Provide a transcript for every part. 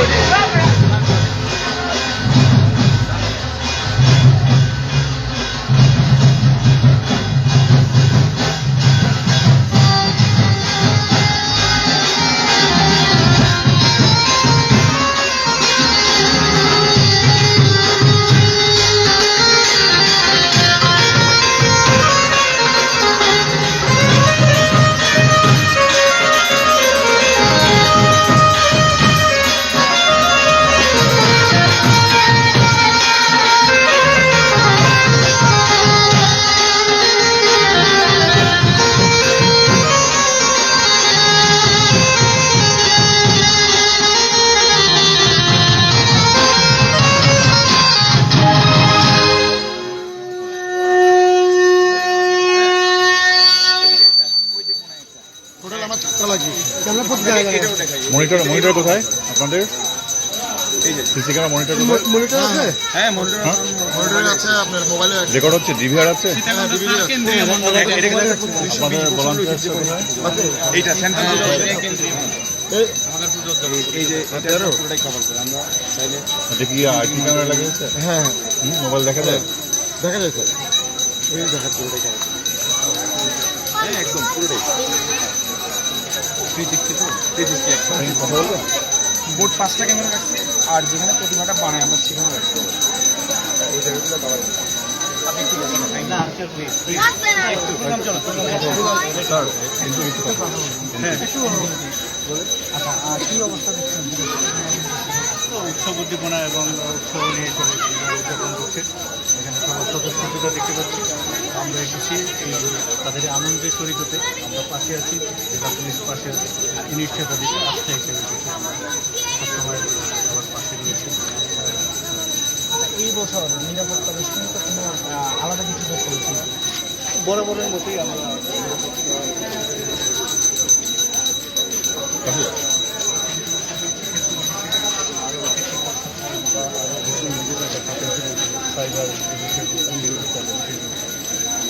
Put it monitor monitor কোথায়? আপনাদের? CC camera monitor কোথায়? মনিটর আছে? হ্যাঁ মনিটর হ্যাঁ। মনিটর আছে আপনার মোবাইলে আছে। রেকর্ড হচ্ছে ডিভিআর আছে? ডিভিডি আছে। আপনাদের ভলান্টিয়ার কোথায়? এইটা সেন্ট্রাল এই এই যে পুরোটাই কভার করে আমরা চাইলে এটা কি আইটি ক্যামেরা লাগিয়েছে? হ্যাঁ মোবাইল দেখা যায়? দেখা যায় স্যার এই দেখা পুরোটাই cover। হ্যাঁ একদম পুরোটাই থ্রি সিক্সটি তো থ্রি সিক্সটি বলবেন মোট পাঁচটা ক্যামেরা রাখছি আর যেখানে প্রতিমাটা বানায় আমরা সেখানে রাখছি এই জায়গাগুলো কভার আপনি একটু বলুন না স্যার কিন্তু কিছু কথা আচ্ছা আর কি অবস্থা দেখছেন উৎসব উদ্দীপনা এবং উৎসব নিয়ে চলে উদযাপন করছে এখানে সবার স্বতঃস্ফূর্ততা দেখতে পাচ্ছি আমরা এসেছি এই তাদের আনন্দের শরিক হতে আমরা পাশে আছি জেলা পুলিশ পাশে আছে দিতে আস্থা হিসেবে এসেছি। আমরা সবসময় সবার পাশে রয়েছি। এই বছর নিরাপত্তা বেষ্টনীতে কোনো আলাদা কিছু যোগ করেছিল বরাবরের মতোই আমরা সাইবার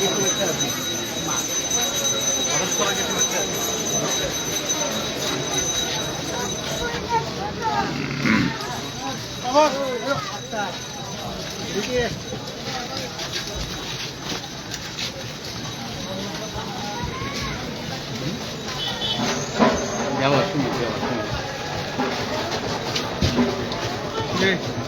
好吧，走。对。让我送你去吧，送你去。对。